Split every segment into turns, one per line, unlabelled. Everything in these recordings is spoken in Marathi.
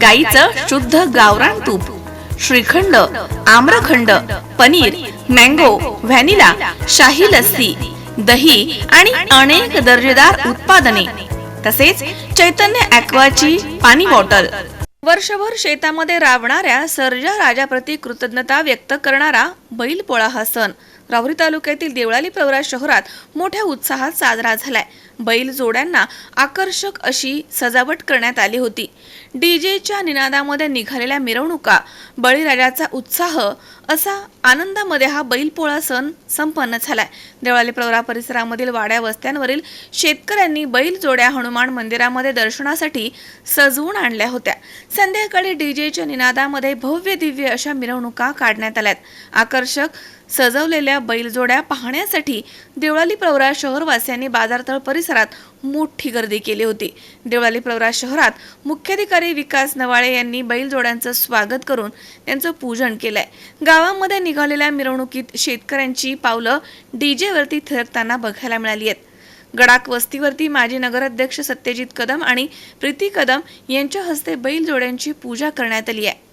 गाईचं शुद्ध गावरान तूप श्रीखंड आम्रखंड पनीर मँगो व्हॅनिला शाही लस्सी दही आणि अनेक दर्जेदार उत्पादने तसेच चैतन्य ॲक्वाची पाणी बॉटल. वर्षभर शेतामध्ये राबणाऱ्या सर्जा राजाप्रती कृतज्ञता व्यक्त करणारा बैलपोळा हा सण. राहुरी तालुक्यातील देवळाली प्रवरा शहरात मोठ्या उत्साहात साजरा झालाय. बैल जोड्यांना आकर्षक अशी सजावट करण्यात आली होती. डीजेच्या निनादामध्ये निघालेल्या मिरवणुका बळीराजाचा उत्साह असा आनंदामध्ये हा बैलपोळा सण संपन्न झालाय. देवळाली प्रवरा परिसरामधील वाड्या वस्त्यांवरील शेतकऱ्यांनी बैल जोड्या हनुमान मंदिरामध्ये दर्शनासाठी सजवून आणल्या होत्या. संध्याकाळी डीजेच्या निनादामध्ये भव्य दिव्य अशा मिरवणुका काढण्यात आल्यात. आकर्षक सजवलेल्या बैलजोड्या पाहण्यासाठी देवळाली प्रवरा शहरवासियांनी बाजारतळ परिसरात मोठी गर्दी केली होती. देवळाली प्रवरा शहरात मुख्याधिकारी विकास नवाळे यांनी बैलजोड्यांचं स्वागत करून त्यांचं पूजन केलंय. गावामध्ये निघालेल्या मिरवणुकीत शेतकऱ्यांची पावलं डीजेवरती थिरकताना बघायला मिळाली आहेत. गडाक वस्तीवरती माजी नगराध्यक्ष सत्यजित कदम आणि प्रीती कदम यांच्या हस्ते बैलजोड्यांची पूजा करण्यात आली आहे.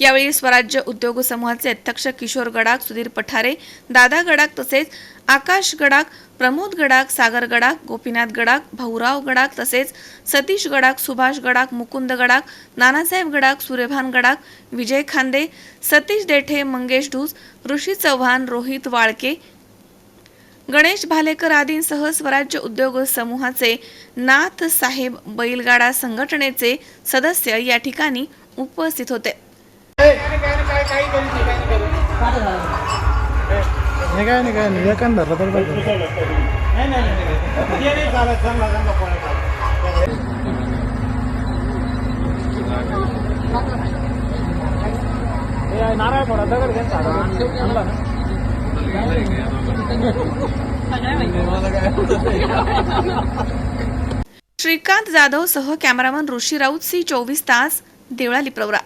यावेळी स्वराज्य उद्योग समूहाचे अध्यक्ष किशोर गडाख सुधीर पठारे दादा गडाख तसेच आकाश गडाख प्रमोद गडाख सागर गडाख गोपीनाथ गडाख भाऊराव गडाख तसेच सतीश गडाख सुभाष गडाख मुकुंद गडाख नानासाहेब गडाख सूर्यभान गडाख विजय खांदे सतीश देठे मंगेश ढूस ऋषी चव्हाण रोहित वाळके गणेश भालेकर आदींसह स्वराज्य उद्योग समूहाचे नाथ साहेब बैलगाडा संघटनेचे सदस्य या ठिकाणी उपस्थित होते.
हे काय नाही काय नाही एकान धरलं तरी पाहिजे. हे नारळ फोडा दगड घ्या साधा. आणला ना?
श्रीकांत जाधव सह कॅमेरामन ऋषी राऊत सी चोवीस तास देवळाली प्रवरा